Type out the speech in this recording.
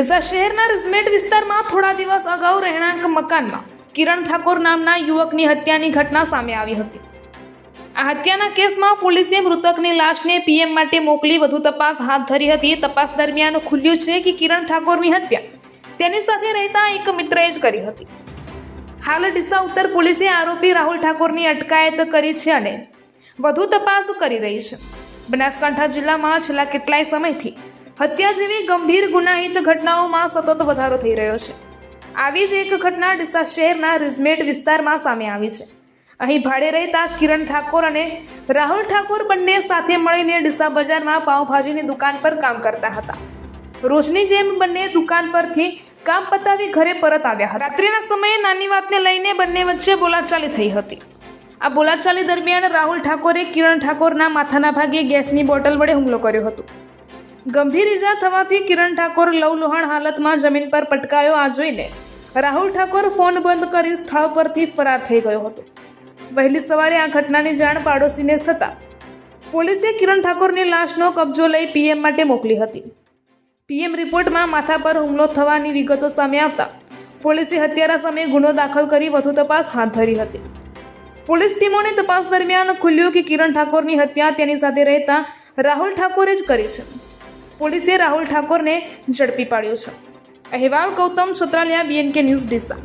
ડીસા શહેરના રિઝમેટ વિસ્તારમાં થોડા દિવસ અગાઉ રહેણાંક મકાનમાં કિરણ ઠાકોર નામના યુવકની હત્યાની ઘટના સામે આવી હતી. આ હત્યાના કેસમાં પોલીસે મૃતકની લાશને પીએમ માટે મોકલી વધુ તપાસ હાથ ધરી હતી. તપાસ દરમિયાન ખુલ્યું છે કે કિરણ ઠાકોરની હત્યા તેની સાથે રહેતા એક મિત્રએ જ કરી હતી. હાલ ડીસા ઉત્તર પોલીસે આરોપી રાહુલ ઠાકોરની અટકાયત કરી છે અને વધુ તપાસ કરી રહી છે. બનાસકાંઠા જિલ્લામાં છેલ્લા કેટલાય સમયથી હત્યા જેવી ગંભીર ગુનાહિત ઘટનાઓમાં સતત વધારો થઈ રહ્યો છે. આવી જ એક ઘટના ડીસા શહેરના રિઝમેટ વિસ્તારમાં સામે આવી છે. અહીં ભાડે રહેતા કિરણ ઠાકોર અને રાહુલ ઠાકોર બંને સાથે મળીને ડીસા બજારમાં પાઉંભાજીની દુકાન પર કામ કરતા હતા. રોજની જેમ બંને દુકાન પરથી કામ પતાવી ઘરે પરત આવ્યા હતા. રાત્રિના સમયે નાની વાતને લઈને બંને વચ્ચે બોલાચાલી થઈ હતી. આ બોલાચાલી દરમિયાન રાહુલ ઠાકોરે કિરણ ઠાકોરના માથાના ભાગે ગેસની બોટલ વડે હુમલો કર્યો હતો. ગંભીર ઈજા થવાથી કિરણ ઠાકોર લવલુહાણ હાલતમાં જમીન પર પટકાયો આ જોઈને રાહુલ ઠાકોર ફોન બંધ કરી સ્થળ પરથી ફરાર થઈ ગયો હતો. વહેલી સવારે આ ઘટનાની જાણ પાડોશીને થતાં પોલીસે કિરણ ઠાકોરની લાશનો કબજો લઈ પીએમ માટે મોકલી હતી. પીએમ રિપોર્ટમાં માથા પર હુમલો થવાની વિગતો સામે આવતા પોલીસે હત્યારા સામે ગુનો દાખલ કરી વધુ તપાસ હાથ ધરી હતી. પોલીસ ટીમોની તપાસ દરમિયાન ખુલ્યું કે કિરણ ઠાકોરની હત્યા તેની સાથે રહેતા રાહુલ ઠાકોરે જ કરી છે. પોલીસે રાહુલ ઠાકોરને ઝડપી પાડ્યો છે. અહેવાલ ગૌતમ છોત્રાલિયા બીએનકે ન્યૂઝ ડીસા.